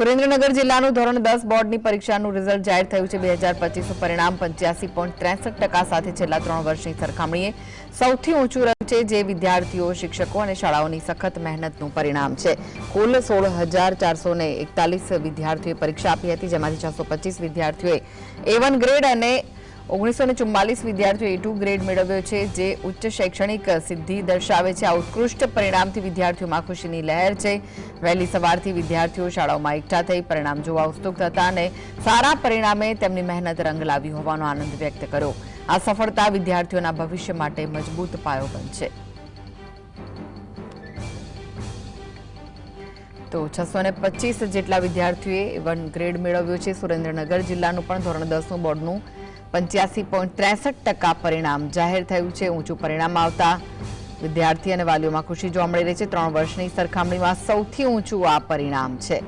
સુરેન્દ્રનગર જિલ્લાનું ધોરણ દસ બોર્ડની પરીક્ષાનું રિઝલ્ટ જાહેર થયું છે. બે હજાર પચીસનું પરિણામ પંચ્યાસી પોઈન્ટ ત્રેસઠ ટકા સાથે છેલ્લા ત્રણ વર્ષની સરખામણીએ સૌથી ઊંચું રહ્યું છે જે વિદ્યાર્થીઓ, શિક્ષકો અને શાળાઓની સખત મહેનતનું પરિણામ છે. કુલ સોળ હજાર ચારસો એકતાલીસ વિદ્યાર્થીઓએ પરીક્ષા આપી હતી, જેમાંથી છસો પચીસ વિદ્યાર્થીઓએ એ વન ગ્રેડ અને ઓગણીસો ને ચુમ્માલીસ વિદ્યાર્થીઓએ ટુ ગ્રેડ મેળવ્યો છે, જે ઉચ્ચ શૈક્ષણિક સિદ્ધિ દર્શાવે છે. આ ઉત્કૃષ્ટ પરિણામથી વિદ્યાર્થીઓમાં ખુશીની લહેર છે. વહેલી સવારથી વિદ્યાર્થીઓ શાળાઓમાં એકઠા થઈ પરિણામ જોવા ઉત્સુક હતા અને સારા પરિણામે તેમની મહેનત રંગ લાવી હોવાનો આનંદ વ્યક્ત કર્યો. આ સફળતા વિદ્યાર્થીઓના ભવિષ્ય માટે મજબૂત પાયો બનશે. તો છસો ને પચીસ જેટલા વિદ્યાર્થીઓએ વન ગ્રેડ મેળવ્યો છે. સુરેન્દ્રનગર જિલ્લાનું પણ ધોરણ દસનું બોર્ડનું પંચ્યાસી પોઈન્ટ ત્રેસઠ ટકા પરિણામ જાહેર થયું છે. ઊંચું પરિણામ આવતા વિદ્યાર્થી અને વાલીઓમાં ખુશી જોવા મળી રહી છે. ત્રણ વર્ષની સરખામણીમાં સૌથી ઊંચું આ પરિણામ છે.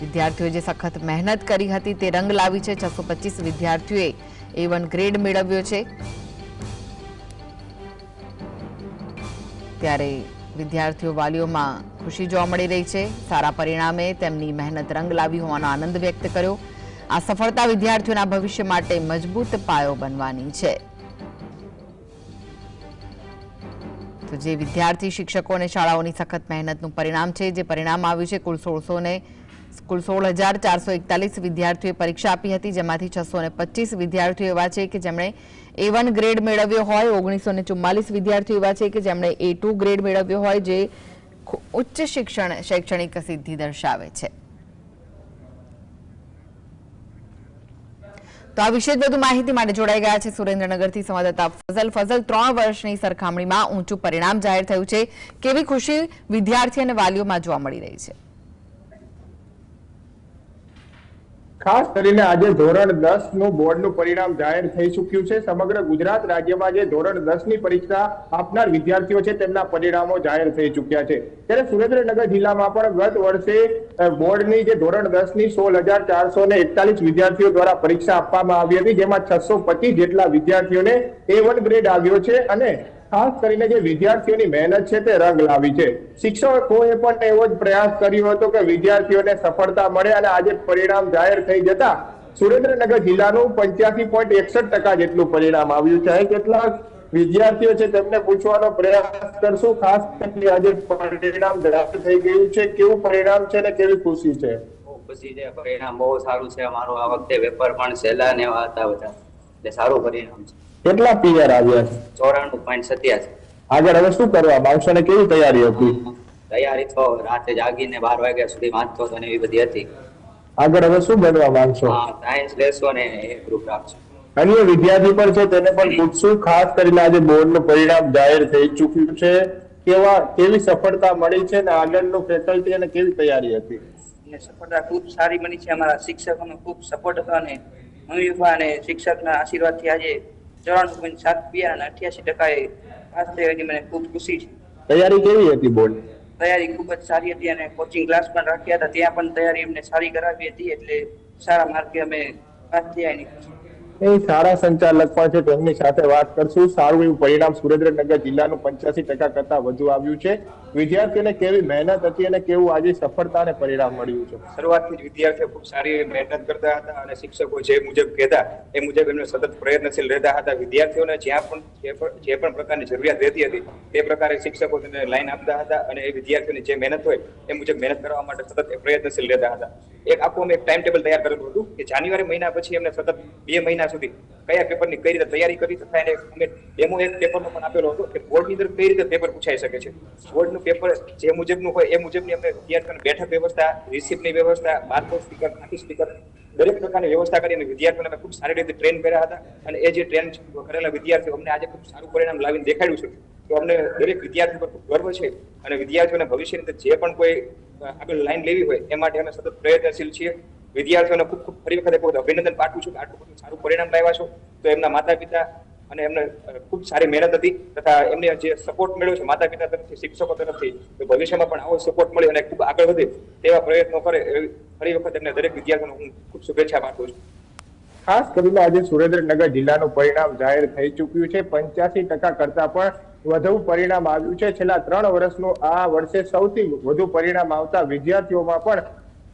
વિદ્યાર્થીઓએ જે સખત મહેનત કરી હતી તે રંગ લાવી છે. છસો પચીસ વિદ્યાર્થીઓએ એ વન ગ્રેડ મેળવ્યો છે. ત્યારે વિદ્યાર્થીઓ વાલીઓમાં ખુશી જોવા મળી રહી છે. સારા પરિણામે તેમની મહેનત રંગ લાવી હોવાનો આનંદ વ્યક્ત કર્યો. આ સફળતા વિદ્યાર્થીઓના ભવિષ્ય માટે મજબૂત પાયો બનવાની છે. તો જે વિદ્યાર્થી શિક્ષકો અને શાળાઓની સખત મહેનતનું પરિણામ છે, જે પરિણામ આવ્યું છે, કુલ સોળસો ને, કુલ સોળ હજાર ચારસો એકતાલીસ વિદ્યાર્થીઓએ પરીક્ષા આપી હતી, જેમાંથી છસો ને પચીસ વિદ્યાર્થીઓ એવા છે કે જેમણે એ વન ગ્રેડ મેળવ્યો હોય, ઓગણીસો ને ચુમ્માલીસ વિદ્યાર્થીઓ એવા છે કે જેમણે એ ટુ ગ્રેડ મેળવ્યો હોય, જે ઉચ્ચ શિક્ષણ, શૈક્ષણિક સિદ્ધિ દર્શાવે છે. તો આ વિશે વધુ માહિતી માટે જોડાઈ ગયા છે સુરેન્દ્રનગરથી સંવાદદાતા ફઝલ. ફઝલ, ત્રણ વર્ષની સરખામણીમાં ઊંચું પરિણામ જાહેર થયું છે. કેવી ખુશી વિદ્યાર્થી અને વાલીઓમાં જોવા મળી રહી છે? ખાસ કરીને આજે ધોરણ દસનું બોર્ડનું પરિણામ જાહેર થઈ ચુક્યું છે. સમગ્ર ગુજરાત રાજ્યમાં જે ધોરણ દસની પરીક્ષા આપનાર વિદ્યાર્થીઓ છે, તેમના પરિણામો જાહેર થઈ ચુક્યા છે. ત્યારે સુરેન્દ્રનગર જિલ્લામાં પણ ગત વર્ષે બોર્ડની જે ધોરણ દસની સોળ હજાર ચારસો ને એકતાલીસ વિદ્યાર્થીઓ દ્વારા પરીક્ષા આપવામાં આવી હતી, જેમાં છસો પચીસ જેટલા વિદ્યાર્થીઓને એ વન ગ્રેડ આવ્યો છે અને ખાસ કરીને જે વિદ્યાર્થીઓની મહેનત છે તે રંગ લાવી છે. શિક્ષકોએ પણ એવો જ પ્રયાસ કર્યો હતો કે વિદ્યાર્થીઓને સફળતા મળે અને આજે પરિણામ જાહેર થઈ જતા સુરેન્દ્રનગર જિલ્લાનું પંચ્યાસી પોઈન્ટ એકસઠ ટકા જેટલું પરિણામ આવ્યું છે. કેટલાક વિદ્યાર્થીઓ છે તેમને પૂછવાનો પ્રયાસ કરશું, ખાસ કરીને આજે પરિણામ જાહેર થઈ ગયું છે. કેવું પરિણામ છે અને કેવી ખુશી છે? ખુશી છે. પરિણામ બહુ સારું છે. અમારું આ વખતે વેપર પણ સહેલા ને હતા બધા. એટલે સારું પરિણામ છે. કેટલા પીઆર આવ્યા? છે ચોરાણું પોઈન્ટ સત્યાસી આગળ હવે શું કરવા? માંગશો ને કેવી તૈયારી હતી? તૈયારી તો રાતે જાગીને બાર વાગ્યા સુધી વાંચતો હતો એવી બધી હતી. આગળ હવે શું બનવા માંગશો? સાયન્સ લેશો ને એ ગ્રુપ રાખશો. અન્ય વિદ્યાર્થી પણ છે તેને પણ પૂછશું. ખાસ કરીને આજે બોર્ડનું પરિણામ જાહેર થઈ ચૂક્યું છે. કેવા કેવી સફળતા મળી છે અને આગળનું ફેકલ્ટી અને કેવી તૈયારી હતી? સફળતા ખૂબ સારી બની છે. અમારા શિક્ષકોનો ખૂબ સપોર્ટ હતો અને મમ્મી પપ્પા અને શિક્ષકના આશીર્વાદથી આજે ચોરાણું પોઈન્ટ સાત પીઆર અને અઠ્યાસી ટકાએ પાસ થઈ એની મને ખૂબ ખુશી છે. તૈયારી કેવી હતી બોર્ડ? તૈયારી ખૂબ જ સારી હતી અને કોચિંગ ક્લાસ પણ રાખ્યા હતા. ત્યાં પણ તૈયારી અમને સારી કરાવી હતી એટલે સારા માર્કે અમે પાસ થયા એની ખુશી. એ સારા સંચાલક પણ છે. તેમની સાથે વાત કરશું. સારું એવું પરિણામ સુરેન્દ્રનગર જિલ્લાનું પંચ્યાસી ટકા કરતા વધુ આવ્યું છે. વિદ્યાર્થીઓને કેવી મહેનત હતી અને કેવું આજે સફળતા અને પરિણામ મળ્યું છે? શરૂઆતથી જ વિદ્યાર્થીઓ ખૂબ સારી મહેનત કરતા હતા અને શિક્ષકો જે મુજબ કહેતા, એ મુજબ એમને સતત પ્રયત્નશીલ રહેતા હતા. વિદ્યાર્થીઓને જ્યાં પણ જે પણ પ્રકારની જરૂરિયાત રહેતી હતી, તે પ્રકારે શિક્ષકો તેને લાઈન આપતા હતા અને એ વિદ્યાર્થીઓની જે મહેનત હોય, એ મુજબ મહેનત કરવા માટે સતત પ્રયત્નશીલ રહેતા હતા. એક આખું અમે એક ટાઈમ ટેબલ તૈયાર કરેલું હતું કે જાન્યુઆરી મહિના પછી એમને સતત બે મહિના સુધી કયા પેપરની કઈ રીતે તૈયારી કરી તથા એને અમે ડેમો એક પેપરનો પણ આપેલો હતો કે બોર્ડની અંદર કઈ રીતે પેપર પૂછાઈ શકે છે. બોર્ડનું પેપર જે મુજબનું હોય એ મુજબની અમે વિદ્યાર્થીઓને બેઠક વ્યવસ્થા રિસિપ્ટની વ્યવસ્થા બારકોડ સ્પીકર આખી સ્પીકર દરેક પ્રકારની વ્યવસ્થા કરીને વિદ્યાર્થીઓને અમે ખૂબ સારી રીતે ટ્રેન કર્યા હતા. અને એ જે ટ્રેન કરેલા વિદ્યાર્થીઓ અમને આજે ખૂબ સારું પરિણામ લાવીને દેખાડ્યું છે. તો અમને દરેક વિદ્યાર્થી પર ખૂબ ગર્વ છે અને વિદ્યાર્થીઓને ભવિષ્યની અંદર જે પણ કોઈ આગળ લાઈન લેવી હોય એ માટે અમે સતત પ્રયત્નશીલ છીએ. વિદ્યાર્થીઓને ખૂબ ખૂબ ફરી વખત અભિનંદન પાઠવું છું કે આટલું બધું સારું પરિણામ લાવ્યા છો. તો એમના માતા પિતા અને એમને ખૂબ સારી મહેનત હતી તથા એમને જે સપોર્ટ મળ્યો છે માતા પિતા તરફથી, શિક્ષકો તરફથી, તો ભવિષ્યમાં પણ આવો સપોર્ટ મળ્યો અને ખૂબ આગળ વધે તેવા પ્રયત્નો કરે ફરી વખત એમને દરેક વિદ્યાર્થીઓને હું ખૂબ શુભેચ્છા પાઠવું છું. ખાસ કરીને આજે સુરેન્દ્રનગર જિલ્લાનું પરિણામ જાહેર થઈ ચૂક્યું છે. પંચ્યાસી ટકા કરતા પણ વધુ પરિણામ આવ્યું છે. છેલ્લા ત્રણ વર્ષનું આ વર્ષે સૌથી વધુ પરિણામ આવતા વિદ્યાર્થીઓમાં પણ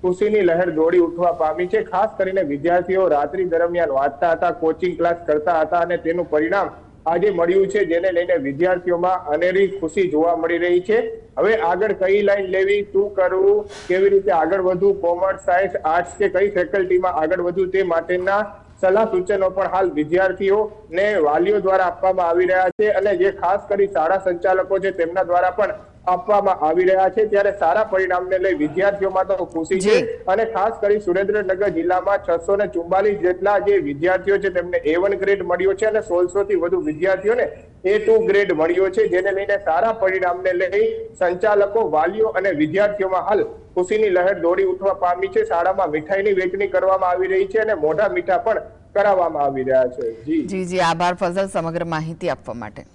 ખુશીની લહેર દોડી ઉઠવા પામી છે. ખાસ કરીને વિદ્યાર્થીઓ રાત્રિ દરમિયાન વાંચતા હતા કોચિંગ ક્લાસ કરતા હતા અને તેનું પરિણામ આજે મળ્યું છે, જેને લઈને વિદ્યાર્થીઓમાં અનેરી ખુશી જોવા મળી રહી છે. હવે આગળ કઈ લાઈન લેવી, શું કરવું, કેવી રીતે આગળ વધવું, કોમર્સ, સાયન્સ, આર્ટ્સ કે કઈ ફેકલ્ટીમાં આગળ વધવું તે માટેના સલાહ સૂચનો પણ હાલ વિદ્યાર્થીઓ ને વાલીઓ દ્વારા આપવામાં આવી રહ્યા છે. અને જે ખાસ કરી શાળા સંચાલકો છે, તેમના દ્વારા પણ આપવામાં આવી રહ્યા છે ત્યારે સારા પરિણામને લઈ વિદ્યાર્થીઓમાં તો ખુશી છે અને ખાસ કરી સુરેન્દ્રનગર જિલ્લામાં છસો ને ચુમ્બાલીસ જેટલા જે વિદ્યાર્થીઓ છે તેમને એ વન ગ્રેડ મળ્યો છે અને સોળસો થી વધુ વિદ્યાર્થીઓને એ ટુ ગ્રેડ મળ્યો છે જેને લઈને સારા પરિણામને લઈ સંચાલકો વાલીઓ અને વિદ્યાર્થીઓમાં હાલ ખુશીની લહેર દોડી ઉઠવા પામી છે. શાળામાં મીઠાઈની વેચણી કરવામાં આવી રહી છે અને મોઢા મીઠા પણ કરાવવામાં આવી રહ્યા છે. જી જી. આભાર ફઝલ સમગ્ર માહિતી આપવા માટે.